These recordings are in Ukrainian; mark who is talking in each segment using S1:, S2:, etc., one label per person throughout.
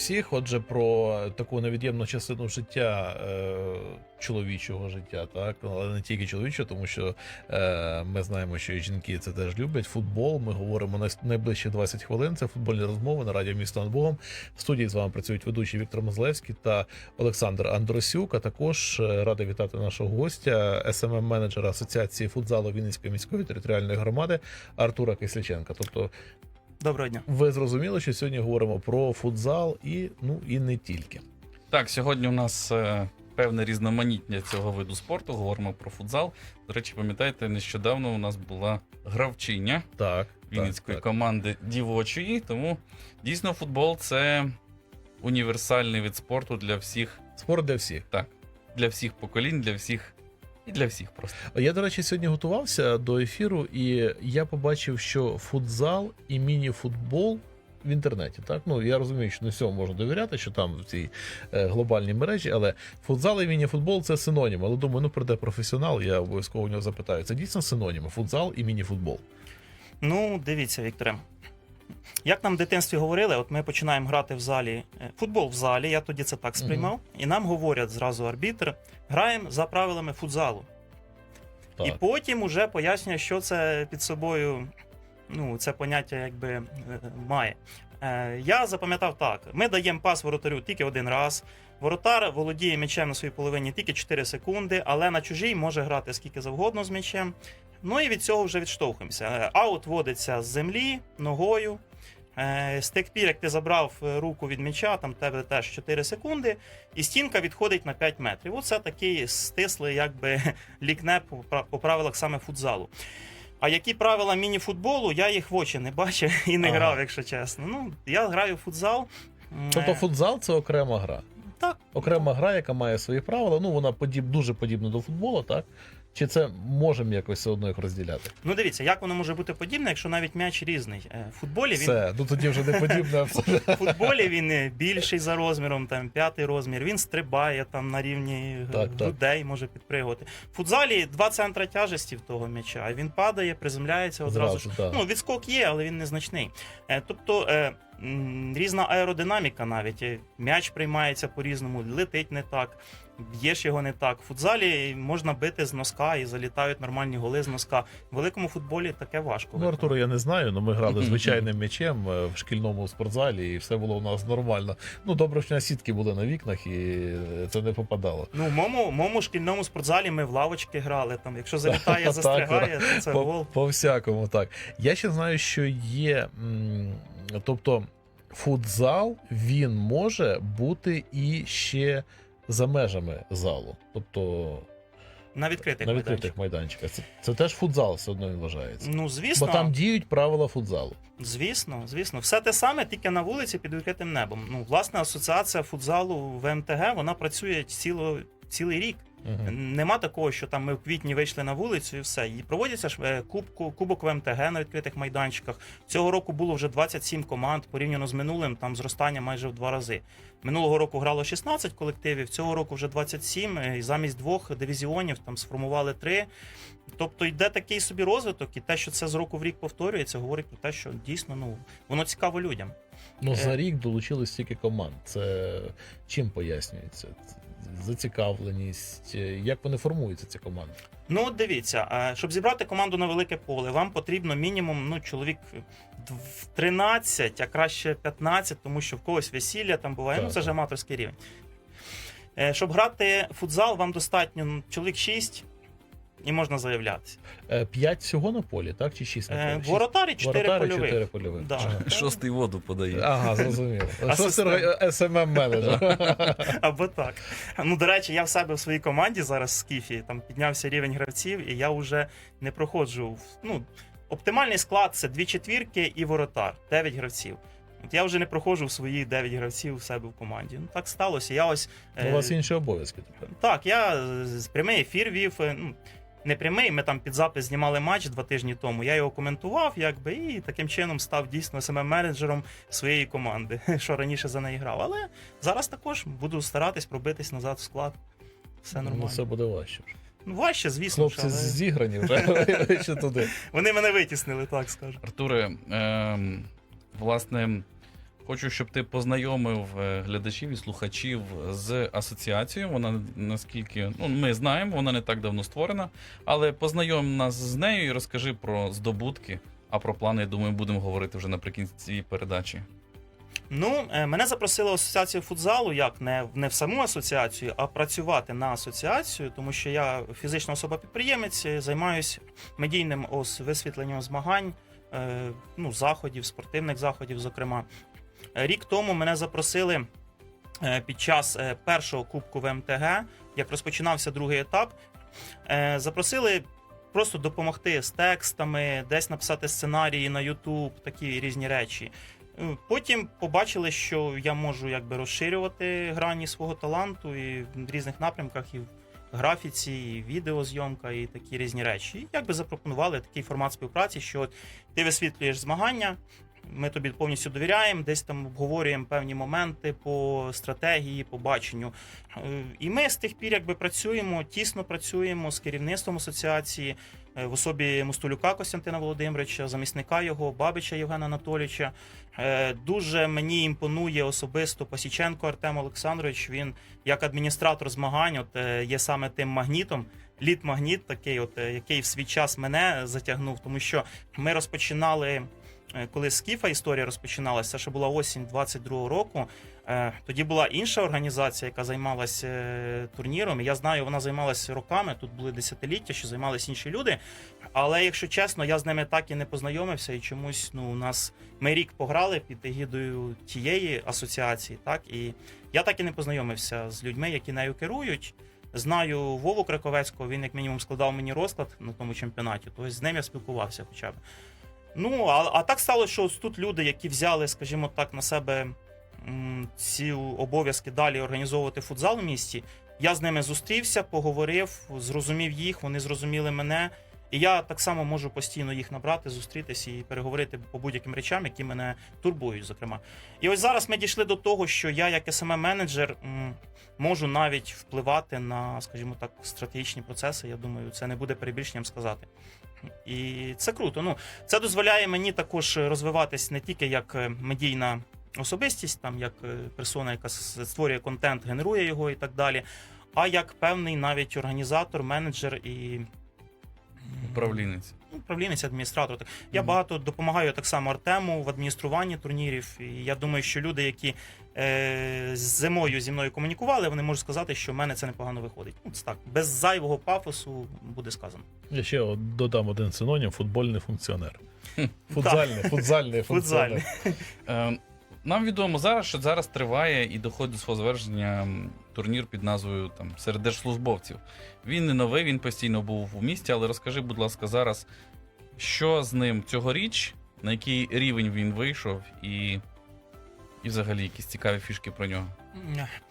S1: Всіх. Отже, про таку невід'ємну частину життя е, чоловічого життя, так але не тільки чоловічого, тому що е, ми знаємо, що і жінки це теж люблять. Футбол. Ми говоримо на найближчі 20 хвилин. Це футбольні розмови на радіо місто над Богом. В студії з вами працюють ведучі Віктор Мозлевський та Олександр Андросюк. А також е, радий вітати нашого гостя, smm менеджера Асоціації футзалу Вінницької міської територіальної громади Артура Кисляченка. Тобто
S2: Доброго дня.
S1: ви зрозуміли, що сьогодні говоримо про футзал і ну і не тільки.
S3: Так, сьогодні у нас е, певне різноманіття цього виду спорту. Говоримо про футзал. До речі, пам'ятаєте, нещодавно у нас була гравчиня
S1: Так,
S3: вінницької
S1: так, так.
S3: команди дівочої. Тому дійсно футбол це універсальний вид спорту для всіх,
S1: спорт для всіх.
S3: Так, для всіх поколінь, для всіх і для всіх просто.
S1: Я, до речі, сьогодні готувався до ефіру, і я побачив, що футзал і міні-футбол. В інтернеті, так ну я розумію, що не всьому можна довіряти, що там в цій е, глобальній мережі, але футзал і міні-футбол це синоніми. Але думаю, ну прийде професіонал, я обов'язково у нього запитаю. Це дійсно синоніми футзал і міні-футбол.
S2: Ну, дивіться, Вікторе. Як нам в дитинстві говорили, от ми починаємо грати в залі, е, футбол в залі, я тоді це так сприймав, і нам говорять зразу арбітр, граємо за правилами футзалу.
S1: Так.
S2: І потім уже пояснює, що це під собою, ну, це поняття якби е, має. Е, Я запам'ятав так: ми даємо пас воротарю тільки один раз. Воротар володіє м'ячем на своїй половині тільки 4 секунди, але на чужій може грати скільки завгодно з м'ячем. Ну і від цього вже відштовхуємося. Аут водиться з землі ногою. Е, З тих пір, як ти забрав е, руку від м'яча, там тебе теж 4 секунди, і стінка відходить на 5 метрів. Оце такий стислий, якби лікне по, правилах саме футзалу. А які правила міні-футболу, я їх в очі не бачив і не
S1: Ага.
S2: грав, якщо чесно. Ну, я граю в футзал.
S1: Тобто
S2: е,
S1: футзал це окрема гра.
S2: Так.
S1: Окрема гра, яка має свої правила. Ну вона подіб, дуже подібна до футболу, так? Чи це можемо якось все одно їх розділяти?
S2: Ну дивіться, як воно може бути подібне, якщо навіть м'яч різний. Е, В футболі він
S1: Все, ну тоді вже не подібне
S2: в футболі він е, більший за розміром, там п'ятий розмір. Він стрибає там на рівні е,
S1: Так, так.
S2: може підпригувати. В футзалі два центра тяжесті в того м'яча. Він падає, приземляється одразу. ж.
S1: Зразу, так.
S2: Ну, відскок є, але він незначний. Тобто різна аеродинаміка навіть. М'яч приймається по-різному, летить не так, б'єш його не так. В футзалі можна бити з носка і залітають нормальні голи з носка. В великому футболі таке важко.
S1: Ну, Артур, я не знаю, але ми грали звичайним м'ячем е, в шкільному спортзалі, і все було у нас нормально. Ну, добре, що сітки були на вікнах, і е, це не попадало.
S2: Ну, в моєму, моєму шкільному спортзалі ми в лавочки грали. Там, якщо залітає, застрягає, то це гол.
S1: по всякому, так. Я ще знаю, що є. Тобто, футзал він може бути і ще за межами залу. Тобто
S2: На відкритих
S1: на
S2: майданчиках.
S1: відкритих майданчиках. Це, це теж футзал все одно він вважається.
S2: Ну,
S1: Бо там діють правила футзалу.
S2: звісно, звісно. Все те саме, тільки на вулиці під відкритим небом. Ну, власне, асоціація футзалу в МТГ вона працює ціло, цілий рік.
S1: Мгм.
S2: Нема такого, що там ми в квітні вийшли на вулицю і все. І проводяться ж е, кубку, кубок в МТГ на відкритих майданчиках. Цього року було вже 27 команд, порівняно з минулим, там зростання майже в два рази. Минулого року грало 16 колективів, цього року вже 27, е, і замість двох дивізіонів там сформували три. Тобто йде такий собі розвиток, і те, що це з року в рік повторюється, говорить про те, що дійсно ну воно цікаво людям.
S1: Ну,
S2: Е.
S1: за рік долучилось стільки команд. Це чим пояснюється? Зацікавленість, Е, як вони формуються, ці команди?
S2: Ну, дивіться, щоб зібрати команду на велике поле, вам потрібно мінімум ну, чоловік 13, а краще 15, тому що в когось весілля там буває.
S1: Так,
S2: ну, це ж аматорський рівень. Е, Щоб грати в футзал, вам достатньо ну, чоловік 6 і можна заявлятися.
S1: Е, П'ять всього на полі, так? Чи шість на
S2: Е,
S1: полі? Шість?
S2: Воротарі 4
S1: Воротарі,
S2: польових.
S1: чотири польових.
S2: Да.
S3: Шостий воду подає.
S1: Ага, зрозуміло. Що СММ менеджер.
S2: Або так. Ну, до речі, я в себе в своїй команді зараз в Скіфі там піднявся рівень гравців, і я вже не проходжу. Ну, оптимальний склад це дві четвірки і воротар, 9 гравців. От я вже не проходжу в свої 9 гравців у себе в команді. Ну так сталося. Я ось
S1: У вас
S2: е,
S1: інші обов'язки тепер.
S2: так, я з прямий ефір вів. Ну, не прямий, ми там під запис знімали матч два тижні тому. Я його коментував, якби, і таким чином став дійсно саме менеджером своєї команди, що раніше за неї грав. Але зараз також буду старатись пробитись назад в склад. Все нормально.
S1: Ну,
S2: нормально.
S1: це буде важче.
S2: Ну, важче, звісно.
S1: Хлопці
S2: але
S1: зіграні вже туди.
S2: Вони мене витіснили, так скажу.
S3: Артуре, ем, власне, Хочу, щоб ти познайомив е, глядачів і слухачів з асоціацією. Вона наскільки ну ми знаємо, вона не так давно створена, але познайом нас з нею і розкажи про здобутки. А про плани, я думаю, будемо говорити вже наприкінці передачі.
S2: Ну, е, мене запросили в асоціацію футзалу, як не, не в саму асоціацію, а працювати на асоціацію, тому що я фізична особа-підприємець, е, займаюся медійним ос- висвітленням змагань, ну, заходів, спортивних заходів, зокрема. Рік тому мене запросили е, під час е, першого кубку ВМТГ, як розпочинався другий етап. е, Запросили просто допомогти з текстами, десь написати сценарії на YouTube, такі різні речі. Потім побачили, що я можу якби розширювати грані свого таланту і в різних напрямках, і в графіці, і відеозйомка, і такі різні речі. І якби запропонували такий формат співпраці, що ти висвітлюєш змагання. Ми тобі повністю довіряємо, десь там обговорюємо певні моменти по стратегії, по баченню. Е, І ми з тих пір якби працюємо, тісно працюємо з керівництвом асоціації е, в особі Мустулюка Костянтина Володимировича, замісника його, Бабича Євгена Анатолійовича. Е, Дуже мені імпонує особисто Пасіченко Артем Олександрович. Він як адміністратор змагань, от є саме тим магнітом. Лід-магніт, такий, от який в свій час мене затягнув, тому що ми розпочинали. Е, Коли Скіфа історія розпочиналася, це ще була осінь 22-го року. е, Тоді була інша організація, яка займалася е, турніром. Я знаю, вона займалася роками. Тут були десятиліття, що займалися інші люди. Але якщо чесно, я з ними так і не познайомився, і чомусь ну у нас ми рік пограли під егідою тієї асоціації, так і я так і не познайомився з людьми, які нею керують. Знаю Вову Краковецького, він як мінімум складав мені розклад на тому чемпіонаті, тобто з ним я спілкувався хоча б. Ну, а, а так стало, що тут люди, які взяли, скажімо так, на себе м, ці обов'язки далі організовувати футзал в місті. Я з ними зустрівся, поговорив, зрозумів їх, вони зрозуміли мене. І я так само можу постійно їх набрати, зустрітися і переговорити по будь-яким речам, які мене турбують, зокрема. І ось зараз ми дійшли до того, що я, як smm менеджер можу навіть впливати на, скажімо так, стратегічні процеси. Я думаю, це не буде перебільшенням сказати. І це круто. Ну, це дозволяє мені також розвиватись не тільки як е, медійна особистість, там як е, персона, яка створює контент, генерує його і так далі, а як певний навіть організатор, менеджер і
S3: Управлінець.
S2: Управлінець, адміністратор. Так, Я багато допомагаю так само Артему в адмініструванні турнірів. І я думаю, що люди, які е, з зимою зі мною комунікували, вони можуть сказати, що в мене це непогано виходить. Ну, це так, без зайвого пафосу буде сказано.
S1: Я ще от додам один синонім футбольний функціонер. Футзальний, футзальний
S2: Футзальний.
S1: функціонер.
S3: Е, Нам відомо зараз, що зараз триває і доходить до свого завершення турнір під назвою там серед держслужбовців. Він не новий, він постійно був у місті, але розкажи, будь ласка, зараз, що з ним цьогоріч, на який рівень він вийшов, і, і взагалі якісь цікаві фішки про нього.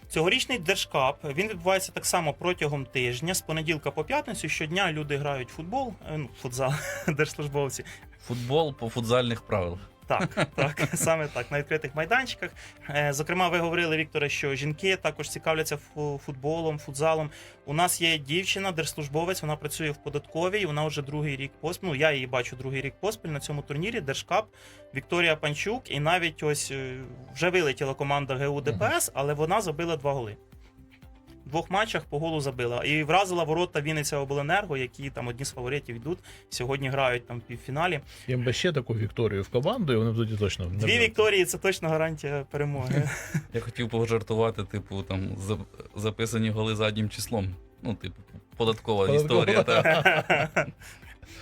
S2: Цьогорічний держкап він відбувається так само протягом тижня, з понеділка по п'ятницю. Щодня люди грають в футбол, е, ну, футзал, держслужбовці.
S3: Футбол по футзальних правилах.
S2: Так, так, саме так, на відкритих майданчиках. Е, Зокрема, ви говорили, Вікторе, що жінки також цікавляться футболом, футзалом. У нас є дівчина, держслужбовець, вона працює в податковій. Вона вже другий рік поспіль. Ну, я її бачу другий рік поспіль на цьому турнірі. Держкап Вікторія Панчук. І навіть ось е, вже вилетіла команда ГУ ДПС, але вона забила два голи. Двох матчах по голу забила. І вразила ворота Вінниця Обленерго, які там одні з фаворитів йдуть. Сьогодні грають там в півфіналі.
S1: Їм би ще таку Вікторію в команду, і вони тоді точно не
S2: Дві. Вікторії це точно гарантія перемоги.
S3: Я хотів пожартувати, типу, там записані голи заднім числом. Ну, типу, податкова,
S1: Податкова.
S3: історія.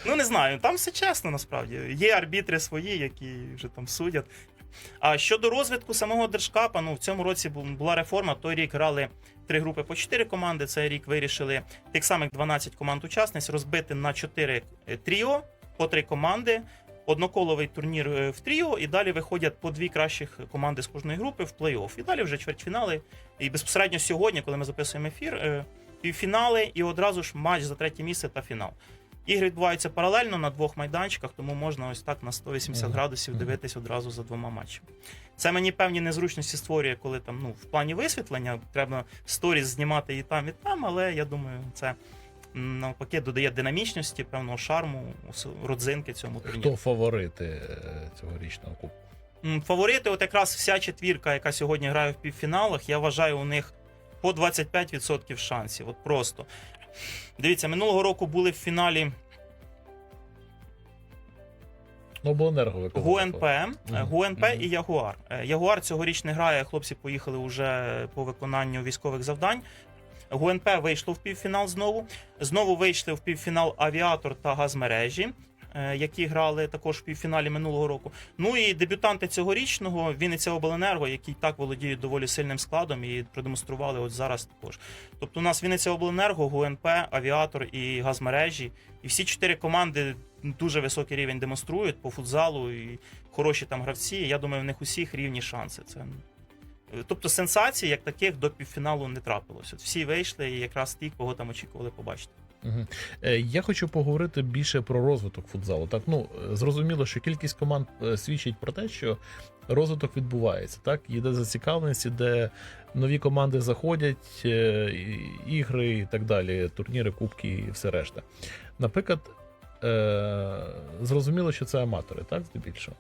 S2: Ну не знаю, там все чесно насправді. Є арбітри свої, які вже там судять. А щодо розвитку самого держкапа, ну в цьому році була реформа. Той рік грали три групи по чотири команди. Цей рік вирішили тих самих 12 команд учасниць розбити на чотири е, тріо по три команди. Одноколовий турнір е, в тріо, і далі виходять по дві кращих команди з кожної групи в плей-офф. І далі вже чвертьфінали. І безпосередньо сьогодні, коли ми записуємо ефір, е, півфінали і одразу ж матч за третє місце та фінал. Ігри відбуваються паралельно на двох майданчиках, тому можна ось так на 180 градусів дивитись одразу за двома матчами. Це мені певні незручності створює, коли там ну в плані висвітлення треба сторіс знімати і там, і там, але я думаю, це навпаки додає динамічності, певного шарму, родзинки цьому турніру.
S1: Хто фаворити е, цьогорічного кубку?
S2: Фаворити, от якраз вся четвірка, яка сьогодні грає в півфіналах, я вважаю, у них по 25% шансів. От просто. Дивіться, минулого року були в фіналі
S1: Ну, обленерго
S2: ГУНП. ГУНП і Ягуар. Е, Ягуар цьогоріч не грає. Хлопці поїхали вже по виконанню військових завдань. ГУНП вийшло в півфінал знову. Знову вийшли в півфінал Авіатор та Газмережі, які грали також в півфіналі минулого року. Ну і дебютанти цьогорічного Вінниця Обленерго, які так володіють доволі сильним складом і продемонстрували от зараз також. Тобто у нас Вінниця Обленерго, ГУНП, Авіатор і Газмережі. І всі чотири команди дуже високий рівень демонструють по футзалу і хороші там гравці. Я думаю, в них усіх рівні шанси. Це тобто сенсацій, як таких, до півфіналу не трапилося. От всі вийшли, і якраз ті, кого там очікували побачити.
S1: Е, Я хочу поговорити більше про розвиток футзалу. Так, ну е, зрозуміло, що кількість команд е, свідчить про те, що розвиток відбувається. Так, йде зацікавленість, іде нові команди заходять, ігри і так далі, турніри, кубки і все решта. Наприклад, зрозуміло, що це аматори, так, здебільшого.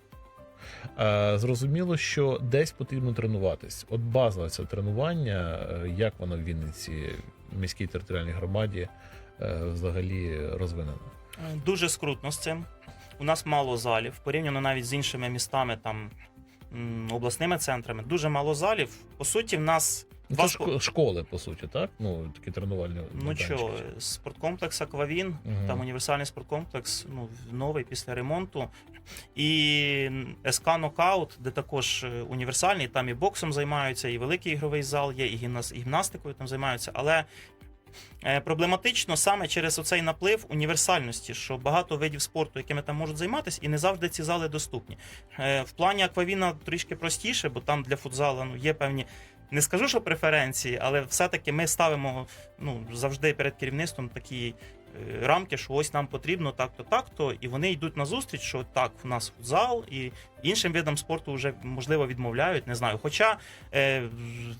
S1: Зрозуміло, що десь потрібно тренуватись. От базове це тренування, як воно в Вінниці, в міській територіальній громаді, взагалі розвинено.
S2: Е, Дуже скрутно з цим. У нас мало залів, порівняно навіть з іншими містами, там обласними центрами. Дуже мало залів. По суті, в нас
S1: Ну,
S2: Два
S1: Це шко- школи, по суті, так? Ну, такі тренувальні.
S2: Ну що, спорткомплекс Аквавін,
S1: Мгм.
S2: там універсальний спорткомплекс, ну, новий після ремонту. І СК Нокаут, де також е, універсальний, там і боксом займаються, і великий ігровий зал є, і гімнастикою там займаються. Але е, проблематично саме через оцей наплив універсальності, що багато видів спорту, якими там можуть займатися, і не завжди ці зали доступні. Е, В плані Аквавіна трішки простіше, бо там для футзалу ну, є певні. Не скажу, що преференції, але все-таки ми ставимо ну, завжди перед керівництвом такі е, рамки, що ось нам потрібно так-то, так-то, і вони йдуть на зустріч, що так, в нас футзал, і іншим видам спорту вже можливо відмовляють, не знаю. Хоча е,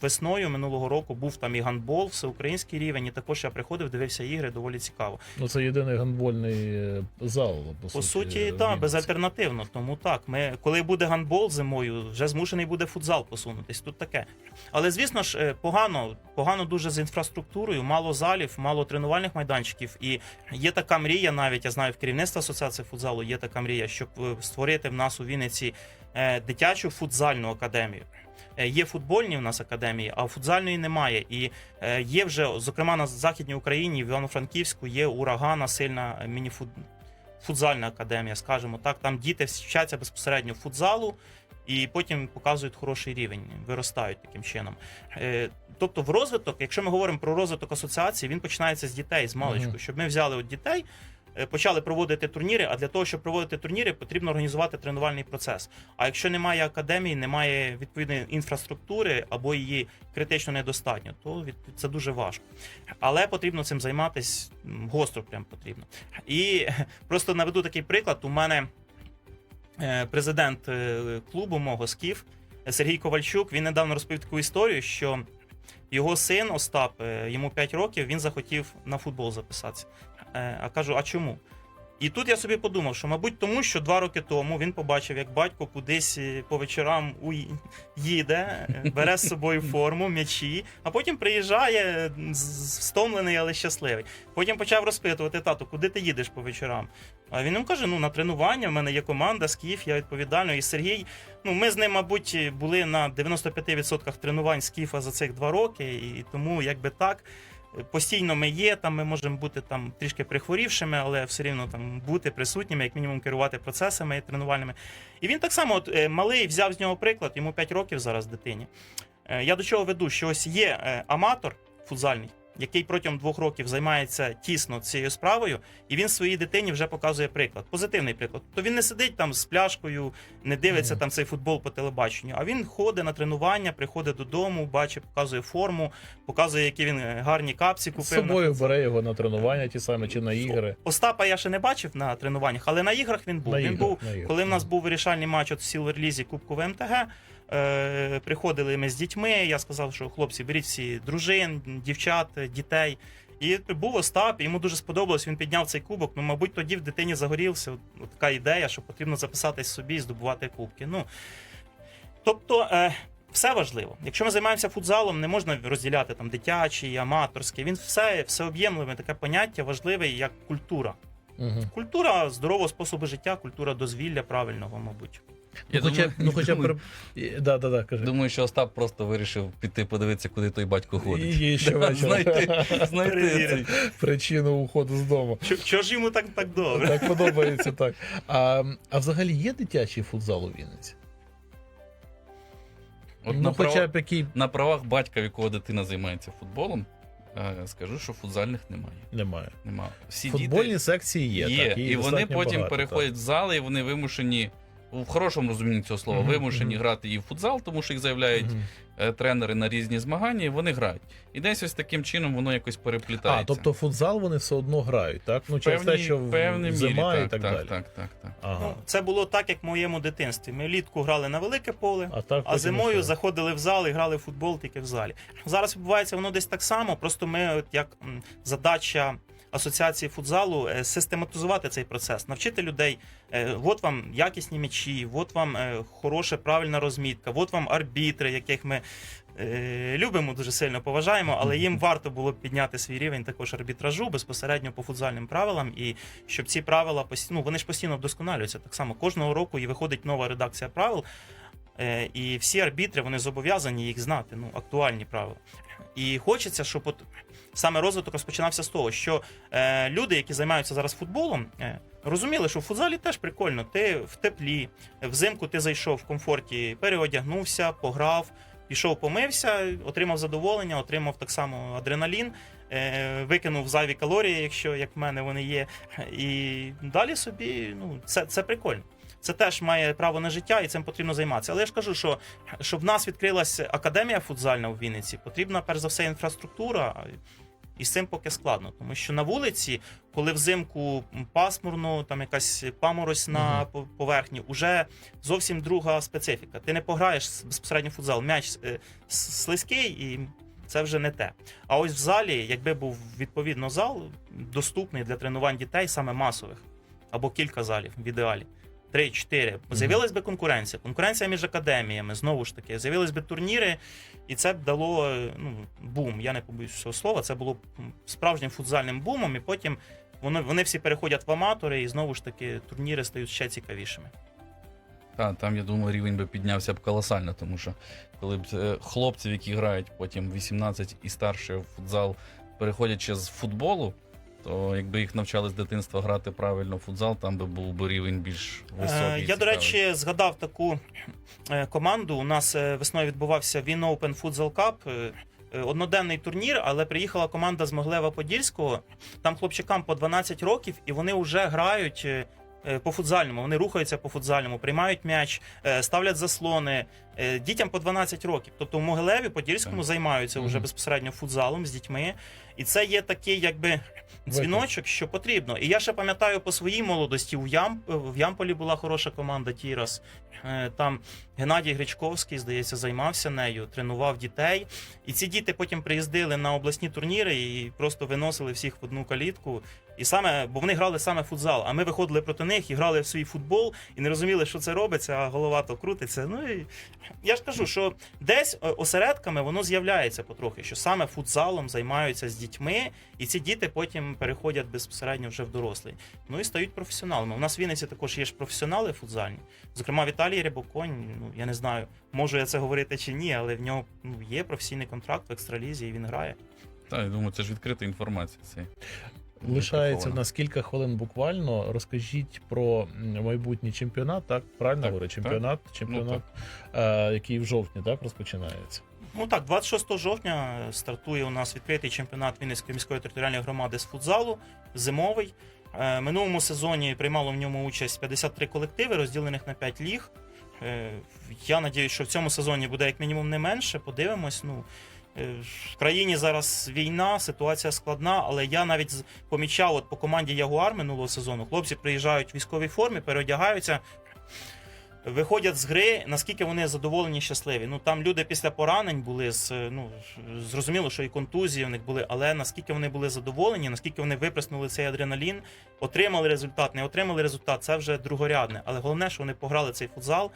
S2: весною минулого року був там і гандбол, всеукраїнський рівень, і також я приходив, дивився ігри, доволі цікаво.
S1: Ну, це єдиний гандбольний е, зал, по,
S2: По суті,
S1: в
S2: так, безальтернативно. Тому так, ми, коли буде гандбол зимою, вже змушений буде футзал посунутись. Тут таке. Але звісно ж, е, погано, погано дуже з інфраструктурою, мало залів, мало тренувальних майданчиків. І є така мрія, навіть я знаю, в керівництва асоціації футзалу є така мрія, щоб е, створити в нас у Вінниці е, дитячу футзальну академію. Е, Є футбольні в нас академії, а футзальної немає. І е, є вже, зокрема, на Західній Україні, в Івано-Франківську, є урагана, сильна мініфут футзальна академія, скажімо так. Там діти вчаться безпосередньо футзалу і потім показують хороший рівень, виростають таким чином. Тобто, в розвиток, якщо ми говоримо про розвиток асоціації, він починається з дітей, з маличку, щоб ми взяли от дітей. Е, Почали проводити турніри, а для того, щоб проводити турніри, потрібно організувати тренувальний процес. А якщо немає академії, немає відповідної інфраструктури або її критично недостатньо, то це дуже важко. Але потрібно цим займатися гостро, прям потрібно. І просто наведу такий приклад. У мене е, президент е, клубу мого СКІФ Сергій Ковальчук. Він недавно розповів таку історію, що його син Остап, йому 5 років, він захотів на футбол записатися. Е, А кажу, а чому? І тут я собі подумав, що, мабуть, тому що два роки тому він побачив, як батько кудись е, по вечорам їде, е, бере з собою форму, м'ячі, а потім приїжджає стомлений, але щасливий. Потім почав розпитувати тату, куди ти їдеш по вечорам. А він йому каже: ну на тренування, в мене є команда, Скіф, я відповідально. І Сергій, ну ми з ним, мабуть, були на 95% тренувань Скіфа за цих два роки, і тому якби так. Постійно ми є, там ми можемо бути там трішки прихворівшими, але все рівно там бути присутніми, як мінімум керувати процесами і тренувальними. І він так само, от, е, малий, взяв з нього приклад, йому 5 років зараз дитині. Е, Я до чого веду, що ось є е, аматор футзальний, який протягом двох років займається тісно цією справою, і він своїй дитині вже показує приклад, позитивний приклад. То він не сидить там з пляшкою, не дивиться
S1: Мгм.
S2: там цей футбол по телебаченню, а він ходить на тренування, приходить додому, бачить, показує форму, показує, які він е, гарні капці купив.
S1: З собою бере його на тренування, ті самі чи на ігри.
S2: Остапа я ще не бачив на тренуваннях, але на іграх він був.
S1: На
S2: він
S1: іграх,
S2: був коли в нас був вирішальний матч от в Сілвер Лізі Кубку ВМТГ. Е, приходили ми з дітьми. Я сказав, що хлопці, беріть всі дружин, дівчат, дітей. І був Остап, і йому дуже сподобалось. Він підняв цей кубок. Ну, мабуть, тоді в дитині загорівся от, от така ідея, що потрібно записатись собі і здобувати кубки. Ну Тобто. Е, все важливо. Якщо ми займаємося футзалом, не можна розділяти там дитячий, аматорський. Він все всеоб'ємливе, таке поняття важливе, як культура.
S1: Угу.
S2: Культура здорового способу життя, культура дозвілля правильного, мабуть.
S3: Я
S1: ну, хоча,
S3: думаю-
S1: ну, хоча
S3: думаю-
S1: і- Да, да, да, кажи.
S3: Думаю, що Остап просто вирішив піти подивитися, куди той батько ходить.
S1: І ще
S3: Да, знайти, знайти цей.
S1: Причину уходу з дому.
S2: Чо, чого ж йому так, так добре?
S1: Так подобається так. А, а взагалі є дитячий футзал у Вінниці?
S3: От
S1: ну,
S3: на,
S1: хоча
S3: правах,
S1: б який
S3: на правах батька, в якого дитина займається футболом, е, скажу, що футзальних немає.
S1: немає.
S3: Нема. Всі
S1: Футбольні
S3: діти
S1: секції є.
S3: є,
S1: так,
S3: і вони потім
S1: багато,
S3: переходять в зали, і вони вимушені. В хорошому розумінні цього слова,
S1: Мгм,
S3: вимушені
S1: мгм.
S3: грати і в футзал, тому що їх заявляють
S1: Мгм.
S3: е, тренери на різні змагання, і вони грають. І десь ось таким чином воно якось переплітається.
S1: А, тобто футзал вони все одно грають, так? Ну, через те, що в-
S3: певній
S1: зима
S3: мірі,
S1: і так,
S3: так,
S1: далі.
S3: Так, так, так.
S1: Ага.
S2: Ну, це було так, як в моєму дитинстві. Ми влітку грали на велике поле,
S1: А, так,
S2: а зимою
S1: ще.
S2: заходили в зал і грали в футбол тільки в залі. Зараз відбувається воно десь так само. Просто ми, от як задача асоціації футзалу, е, систематизувати цей процес, навчити людей. е, От вам якісні м'ячі, от вам е, хороша, правильна розмітка, от вам арбітри, яких ми. Любимо дуже сильно поважаємо, але їм варто було б підняти свій рівень також арбітражу безпосередньо по футзальним правилам, і щоб ці правила постійно, ну, вони ж постійно вдосконалюються. Так само кожного року і виходить нова редакція правил, і всі арбітри вони зобов'язані їх знати, ну, актуальні правила. І хочеться, щоб от саме розвиток розпочинався з того, що е, люди, які займаються зараз футболом, е, розуміли, що в футзалі теж прикольно. Ти в теплі, взимку ти зайшов в комфорті, переодягнувся, пограв, пішов, помився, отримав задоволення, отримав так само адреналін. е, Викинув зайві калорії, якщо як в мене вони є, і далі собі ну це, це прикольно. Це теж має право на життя, і цим потрібно займатися. Але я ж кажу, що щоб в нас відкрилася академія футзальна у Вінниці, потрібна перш за все інфраструктура. І з цим поки складно, тому що на вулиці, коли взимку пасмурно, там якась паморозь на поверхні, уже зовсім друга специфіка. Ти не пограєш безпосередньо в футзал, м'яч е, слизький і це вже не те. А ось в залі, якби був відповідно зал, доступний для тренувань дітей, саме масових, або кілька залів в ідеалі. Три-чотири. З'явилась би конкуренція. Конкуренція між академіями, знову ж таки, з'явились би турніри, і це б дало ну, бум. Я не побоюсь цього слова. Це було б справжнім футзальним бумом, і потім вони, вони всі переходять в аматори, і знову ж таки турніри стають ще цікавішими.
S3: Та, там, я думаю, рівень би піднявся б колосально, тому що коли б е, хлопців, які грають потім 18 і старше в футзал, переходячи з футболу, то якби їх навчали з дитинства грати правильно в футзал, там би був би рівень більш високий.
S2: Е,
S3: і
S2: Я, до речі, згадав таку е, команду. У нас е, весною відбувався Він Open Futsal Cup. Одноденний турнір, але приїхала команда з Моглева Подільського. Там хлопчикам по 12 років, і вони вже грають по футзальному. Вони рухаються по футзальному, приймають м'яч, ставлять заслони. Е, Дітям по 12 років. Тобто в Могилеві Подільському
S3: Так.
S2: займаються вже безпосередньо футзалом з дітьми. І це є такий, якби. Дзвіночок, що потрібно. І я ще пам'ятаю по своїй молодості в, Ям... в Ямполі була хороша команда Тірас. Е, Там Геннадій Гречковський, здається, займався нею, тренував дітей. І ці діти потім приїздили на обласні турніри і просто виносили всіх в одну калітку. І саме, бо вони грали саме в футзал. А ми виходили проти них і грали в свій футбол, і не розуміли, що це робиться, а голова то крутиться. Ну і я ж кажу, що десь е, осередками воно з'являється потрохи, що саме футзалом займаються з дітьми, і ці діти потім переходять безпосередньо вже в дорослий. Ну і стають професіоналами. У нас в Вінниці також є ж професіонали футзальні. Зокрема, Віталій Рябоконь, ну я не знаю, можу я це говорити чи ні, але в нього ну, є професійний контракт в екстралізі, і він грає.
S3: Так, я думаю, це ж відкрита інформація.
S1: Лишається в нас кілька хвилин буквально. Розкажіть про майбутній чемпіонат, так? Правильно
S3: Так,
S1: говорю?
S3: так.
S1: Чемпіонат, чемпіонат, е, який в жовтні так, розпочинається.
S2: Ну так, 26 жовтня стартує у нас відкритий чемпіонат Вінницької міської територіальної громади з футзалу, зимовий. Е, Минулому сезоні приймало в ньому участь 53 колективи, розділених на 5 ліг. Е, Я надіюсь, що в цьому сезоні буде як мінімум не менше. Подивимось. Ну, в країні зараз війна, ситуація складна, але я навіть помічав от по команді Ягуар минулого сезону. Хлопці приїжджають в військовій формі, переодягаються. Виходять з гри, наскільки вони задоволені, щасливі. Ну там люди після поранень були з ну зрозуміло, що і контузії в них були, але наскільки вони були задоволені, наскільки вони випреснули цей адреналін, отримали результат, не отримали результат, це вже другорядне. Але головне, що вони пограли цей футзал.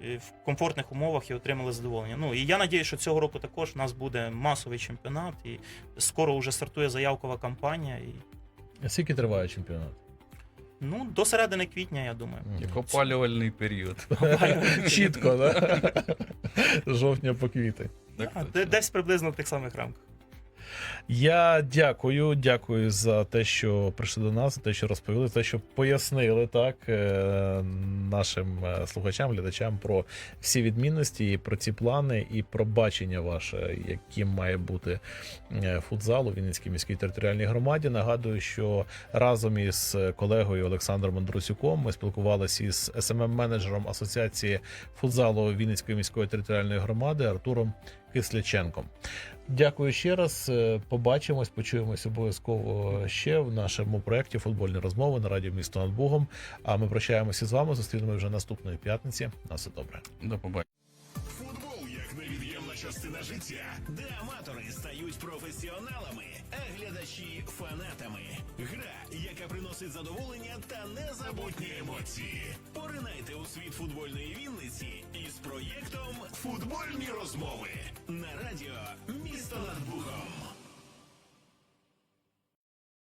S2: В комфортних умовах і отримали задоволення. Ну і я надію, що цього року також у нас буде масовий чемпіонат, і скоро вже стартує заявкова кампанія. І,
S1: Скільки триває чемпіонат?
S2: ну, до середини квітня, я думаю.
S3: Як опалювальний період.
S1: Чітко, да? Жовтня по квіти.
S2: А, Десь приблизно в тих самих рамках.
S1: Я дякую, дякую за те, що прийшли до нас, за те, що розповіли, за те, що пояснили так е, нашим е, слухачам, глядачам про всі відмінності, і про ці плани, і про бачення ваше, яким має бути е, футзал у Вінницькій міській територіальній громаді. Нагадую, що разом із колегою Олександром Андрусюком ми спілкувалися із СММ-менеджером Асоціації футзалу Вінницької міської територіальної громади Артуром Кисляченком. Дякую ще раз. Е, Побачимось, почуємось обов'язково ще в нашому проєкті Футбольні розмови на радіо місто над Богом. А ми прощаємося з вами. Зустрінемося вже наступної п'ятниці. На все добре.
S3: До побачення.
S4: Футбол як невід'ємна частина життя, де аматори стають професіоналами, а глядачі фанатами. Гра, яка приносить задоволення та незабутні емоції. Поринайте у світ футбольної Вінниці із проєктом Футбольні розмови на радіо Місто над Бухом.